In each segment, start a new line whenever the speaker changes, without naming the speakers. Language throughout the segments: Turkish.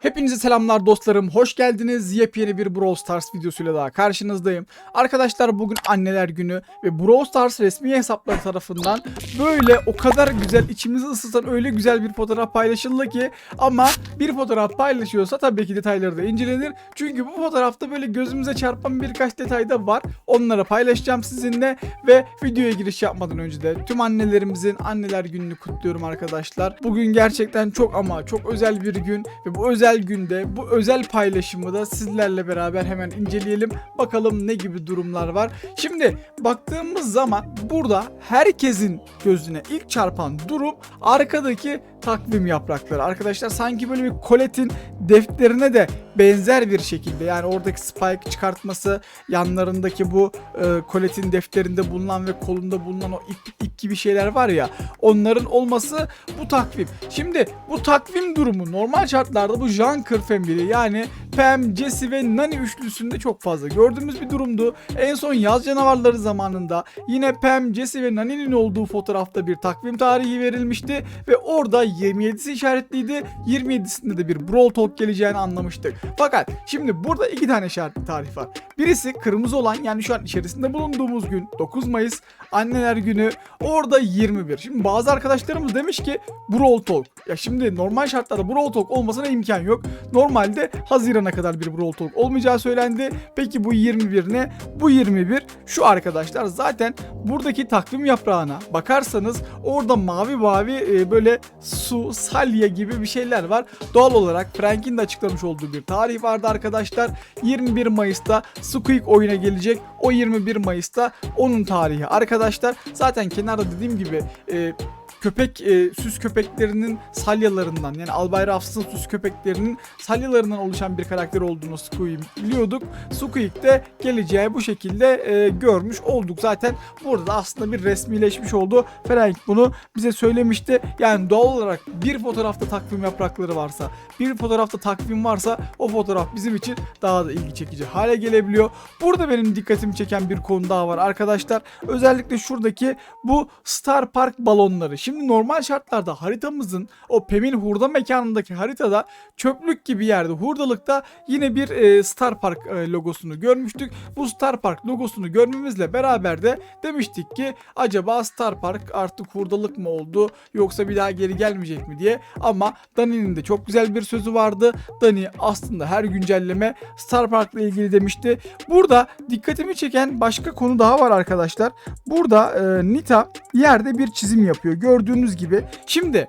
Hepinize selamlar dostlarım. Hoş geldiniz. Yepyeni bir Brawl Stars videosuyla daha karşınızdayım. Arkadaşlar bugün anneler günü ve Brawl Stars resmi hesapları tarafından böyle o kadar güzel içimizi ısıtan öyle güzel bir fotoğraf paylaşıldı ki ama bir fotoğraf paylaşıyorsa tabii ki detayları da incelenir. Çünkü bu fotoğrafta böyle gözümüze çarpan birkaç detay da var. Onları paylaşacağım sizinle ve videoya giriş yapmadan önce de tüm annelerimizin anneler gününü kutluyorum arkadaşlar. Bugün gerçekten çok ama çok özel bir gün ve bu özel günde bu özel paylaşımı da sizlerle beraber hemen inceleyelim. Bakalım ne gibi durumlar var. Şimdi baktığımız zaman burada herkesin gözüne ilk çarpan durum arkadaki takvim yaprakları. Arkadaşlar sanki böyle bir Colette'in defterine de benzer bir şekilde yani oradaki spike çıkartması yanlarındaki bu e, Colette'in defterinde bulunan ve kolunda bulunan o ip, ip gibi şeyler var ya onların olması bu takvim. Şimdi bu takvim durumu normal şartlarda bu Junker Family yani Pam, Jesse ve Nani üçlüsünde çok fazla gördüğümüz bir durumdu. En son yaz canavarları zamanında yine Pam, Jesse ve Nani'nin olduğu fotoğrafta bir takvim tarihi verilmişti ve orada 27'si işaretliydi. 27'sinde de bir Brawl Talk geleceğini anlamıştık. Fakat şimdi burada iki tane işaretli tarih var. Birisi kırmızı olan yani şu an içerisinde bulunduğumuz gün 9 Mayıs Anneler Günü orada 21. Şimdi bazı arkadaşlarımız demiş ki Brawl Talk. Ya şimdi normal şartlarda Brawl Talk olmasına imkan yok. Normalde Haziran'a kadar bir Brawl Talk olmayacağı söylendi. Peki bu 21 ne? Bu 21 şu arkadaşlar zaten buradaki takvim yaprağına bakarsanız orada mavi mavi e, böyle su, salya gibi bir şeyler var. Doğal olarak Frank'in de açıklamış olduğu bir tarih vardı arkadaşlar. 21 Mayıs'ta Squeak oyuna gelecek. O 21 Mayıs'ta onun tarihi arkadaşlar. Zaten kenarda dediğim gibi e, köpek e, süs köpeklerinin salyalarından yani Albay Ruffs'ın süs köpeklerinin salyalarından oluşan bir karakter olduğunu Squeak biliyorduk. Squeak de geleceği bu şekilde e, görmüş olduk. Zaten burada da aslında bir resmileşmiş oldu. Frank bunu bize söylemişti. Yani doğal olarak bir fotoğrafta takvim yaprakları varsa, bir fotoğrafta takvim varsa o fotoğraf bizim için daha da ilgi çekici hale gelebiliyor. Burada benim dikkatimi çeken bir konu daha var arkadaşlar. Özellikle şuradaki bu Star Park balonları. Şimdi normal şartlarda haritamızın o Pem'in hurda mekanındaki haritada çöplük gibi yerde hurdalıkta yine bir e, Star Park e, logosunu görmüştük. Bu Star Park logosunu görmemizle beraber de demiştik ki acaba Star Park artık hurdalık mı oldu yoksa bir daha geri gelmeyecek mi diye. Ama Dani'nin de çok güzel bir sözü vardı. Dani aslında her güncelleme Star Park'la ilgili demişti. Burada dikkatimi çeken başka konu daha var arkadaşlar. Burada e, Nita yerde bir çizim yapıyor. Gördüğünüz gibi. Şimdi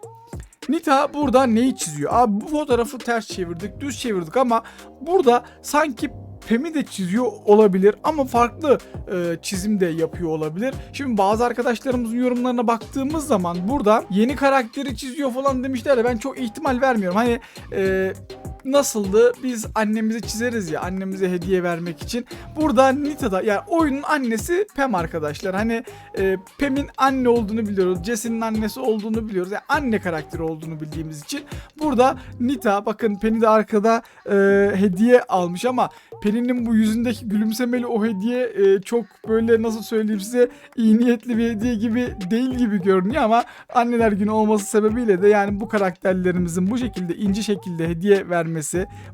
Nita burada neyi çiziyor? Abi bu fotoğrafı ters çevirdik, düz çevirdik ama burada sanki Pem'i de çiziyor olabilir ama farklı e, çizim de yapıyor olabilir. Şimdi bazı arkadaşlarımızın yorumlarına baktığımız zaman burada yeni karakteri çiziyor falan demişler de ben çok ihtimal vermiyorum. Hani e, nasıldı biz annemize çizeriz ya annemize hediye vermek için. Burada Nita'da yani oyunun annesi Pem arkadaşlar. Hani e, Pem'in anne olduğunu biliyoruz. Jesse'nin annesi olduğunu biliyoruz. Yani anne karakteri olduğunu bildiğimiz için burada Nita bakın Penny de arkada e, hediye almış ama Penny'nin bu yüzündeki gülümsemeli o hediye e, çok böyle nasıl söyleyeyim size iyi niyetli bir hediye gibi değil gibi görünüyor ama anneler günü olması sebebiyle de yani bu karakterlerimizin bu şekilde ince şekilde hediye vermesi,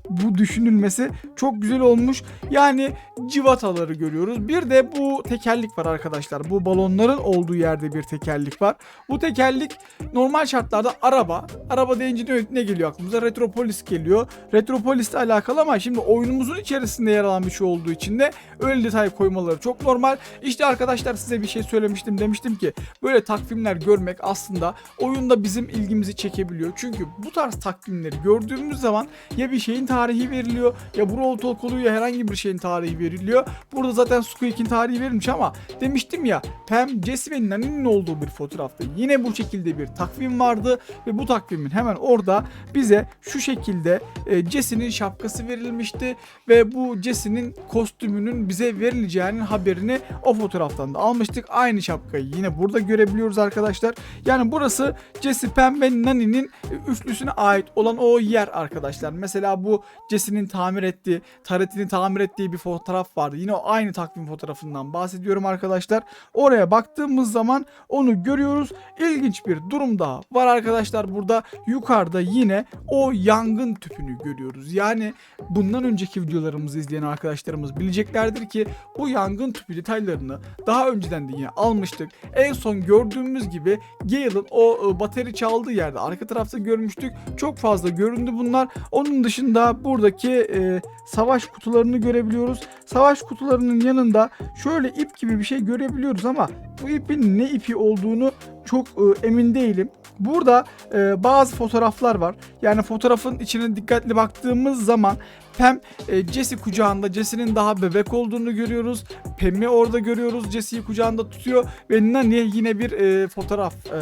bu düşünülmesi çok güzel olmuş. Yani civataları görüyoruz. Bir de bu tekerlik var arkadaşlar. Bu balonların olduğu yerde bir tekerlik var. Bu tekerlik normal şartlarda araba. Araba deyince ne geliyor aklımıza? Retropolis geliyor. Retropolis ile alakalı ama şimdi oyunumuzun içerisinde yer alan bir şey olduğu için de öyle detay koymaları çok normal. İşte arkadaşlar size bir şey söylemiştim. Demiştim ki böyle takvimler görmek aslında oyunda bizim ilgimizi çekebiliyor. Çünkü bu tarz takvimleri gördüğümüz zaman ya bir şeyin tarihi veriliyor ya Brawl Talk oluyor ya herhangi bir şeyin tarihi veriliyor. Burada zaten Squeak'in tarihi verilmiş ama demiştim ya Pam, Jesse ve Nani'nin olduğu bir fotoğrafta yine bu şekilde bir takvim vardı ve bu takvimin hemen orada bize şu şekilde e, Jesse'nin şapkası verilmişti ve bu Jesse'nin kostümünün bize verileceğinin haberini o fotoğraftan da almıştık. Aynı şapkayı yine burada görebiliyoruz arkadaşlar. Yani burası Jesse, Pam ve Nani'nin üçlüsüne ait olan o yer arkadaşlar. Mesela bu Jesse'nin tamir ettiği, taretini tamir ettiği bir fotoğraf vardı. Yine o aynı takvim fotoğrafından bahsediyorum arkadaşlar. Oraya baktığımız zaman onu görüyoruz. İlginç bir durum daha var arkadaşlar. Burada yukarıda yine o yangın tüpünü görüyoruz. Yani bundan önceki videolarımızı izleyen arkadaşlarımız bileceklerdir ki bu yangın tüpü detaylarını daha önceden de yine almıştık. En son gördüğümüz gibi Gale'ın o e, bateri çaldığı yerde arka tarafta görmüştük. Çok fazla göründü bunlar. Onun dışında buradaki e, savaş kutularını görebiliyoruz. Savaş kutularının yanında şöyle ip gibi bir şey görebiliyoruz ama bu ipin ne ipi olduğunu çok e, emin değilim. Burada e, bazı fotoğraflar var. Yani fotoğrafın içine dikkatli baktığımız zaman Pem e, Jesse kucağında Jesse'nin daha bebek olduğunu görüyoruz. Pem'i orada görüyoruz. Jesse'yi kucağında tutuyor ve Nani yine bir e, fotoğraf e,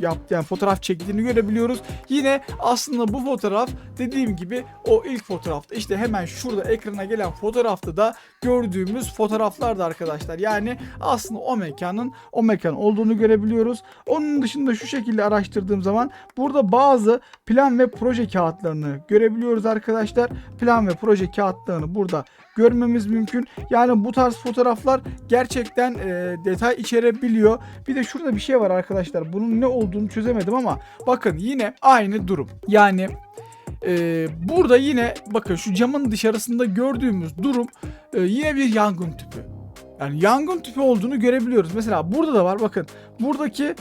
yaptı yani fotoğraf çektiğini görebiliyoruz. Yine aslında bu fotoğraf dediğim gibi o ilk fotoğrafta işte hemen şurada ekrana gelen fotoğrafta da gördüğümüz fotoğraflardı arkadaşlar. Yani aslında o mekanın o mekan olduğunu görebiliyoruz. Onun dışında şu şekilde araştırdığım zaman burada bazı plan ve proje kağıtlarını görebiliyoruz arkadaşlar. Plan ve proje kağıtlarını burada görmemiz mümkün. Yani bu tarz fotoğraflar gerçekten e, detay içerebiliyor. Bir de şurada bir şey var arkadaşlar. Bunun ne olduğunu çözemedim ama bakın yine aynı durum. Yani e, burada yine bakın şu camın dışarısında gördüğümüz durum e, yine bir yangın tüpü. Yani yangın tüpü olduğunu görebiliyoruz. Mesela burada da var bakın. Buradaki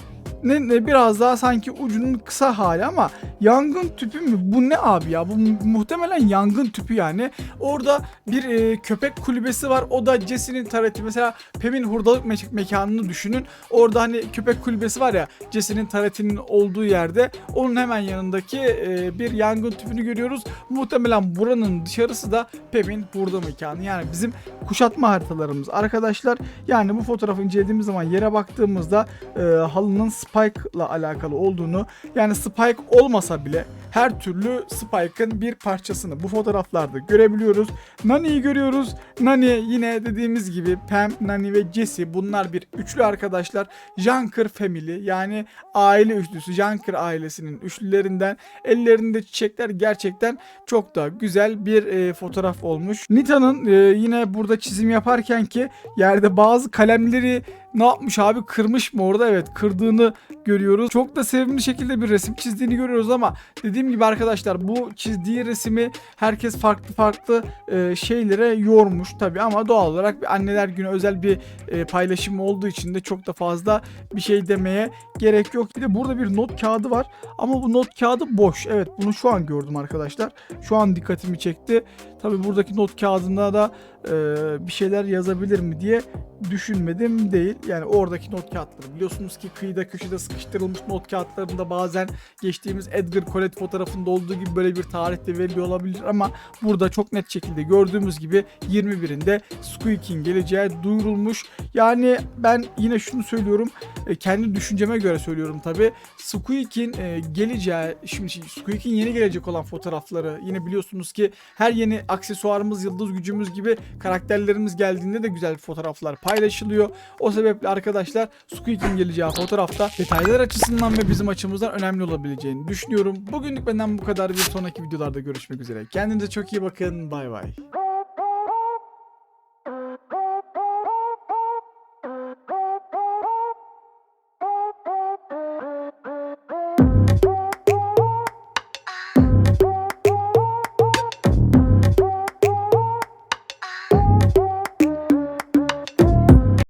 ne, ne biraz daha sanki ucunun kısa hali ama yangın tüpü mü? Bu ne abi ya? Bu mu- muhtemelen yangın tüpü yani. Orada bir e, köpek kulübesi var. O da Jesse'nin tareti. Mesela Pem'in hurdalık me- mekanını düşünün. Orada hani köpek kulübesi var ya Jesse'nin taretinin olduğu yerde. Onun hemen yanındaki e, bir yangın tüpünü görüyoruz. Muhtemelen buranın dışarısı da Pem'in hurda mekanı. Yani bizim kuşatma haritalarımız arkadaşlar. Yani bu fotoğrafı incelediğimiz zaman yere baktığımızda e, halının Spike'la alakalı olduğunu yani Spike olmasa bile her türlü Spike'ın bir parçasını bu fotoğraflarda görebiliyoruz. Nani'yi görüyoruz. Nani yine dediğimiz gibi Pam, Nani ve Jesse bunlar bir üçlü arkadaşlar. Junker Family yani aile üçlüsü Junker ailesinin üçlülerinden ellerinde çiçekler gerçekten çok da güzel bir e, fotoğraf olmuş. Nita'nın e, yine burada çizim yaparken ki yerde bazı kalemleri ne yapmış abi kırmış mı orada evet kırdığını görüyoruz. Çok da sevimli şekilde bir resim çizdiğini görüyoruz ama dediğim gibi arkadaşlar bu çizdiği resimi herkes farklı farklı e, şeylere yormuş tabi ama doğal olarak bir anneler günü özel bir e, paylaşım olduğu için de çok da fazla bir şey demeye gerek yok. Bir de burada bir not kağıdı var ama bu not kağıdı boş. Evet bunu şu an gördüm arkadaşlar. Şu an dikkatimi çekti. Tabi buradaki not kağıdında da e, bir şeyler yazabilir mi diye düşünmedim değil. Yani oradaki not kağıtları biliyorsunuz ki kıyıda köşede sıkıştırılmış not kağıtlarında bazen geçtiğimiz Edgar Collet fotoğrafında olduğu gibi böyle bir tarihte veriliyor olabilir ama burada çok net şekilde gördüğümüz gibi 21'inde Squeak'in geleceği duyurulmuş. Yani ben yine şunu söylüyorum e, kendi düşünceme göre söylüyorum tabi. Squeak'in e, geleceği şimdi Squeak'in yeni gelecek olan fotoğrafları yine biliyorsunuz ki her yeni aksesuarımız yıldız gücümüz gibi karakterlerimiz geldiğinde de güzel fotoğraflar paylaşılıyor. O sebeple arkadaşlar Squeak'in geleceği fotoğrafta detaylar açısından ve bizim açımızdan önemli olabileceğini düşünüyorum. Bugünlük benden bu kadar. Bir sonraki videolarda görüşmek üzere. Kendinize çok iyi bakın. Bay bay.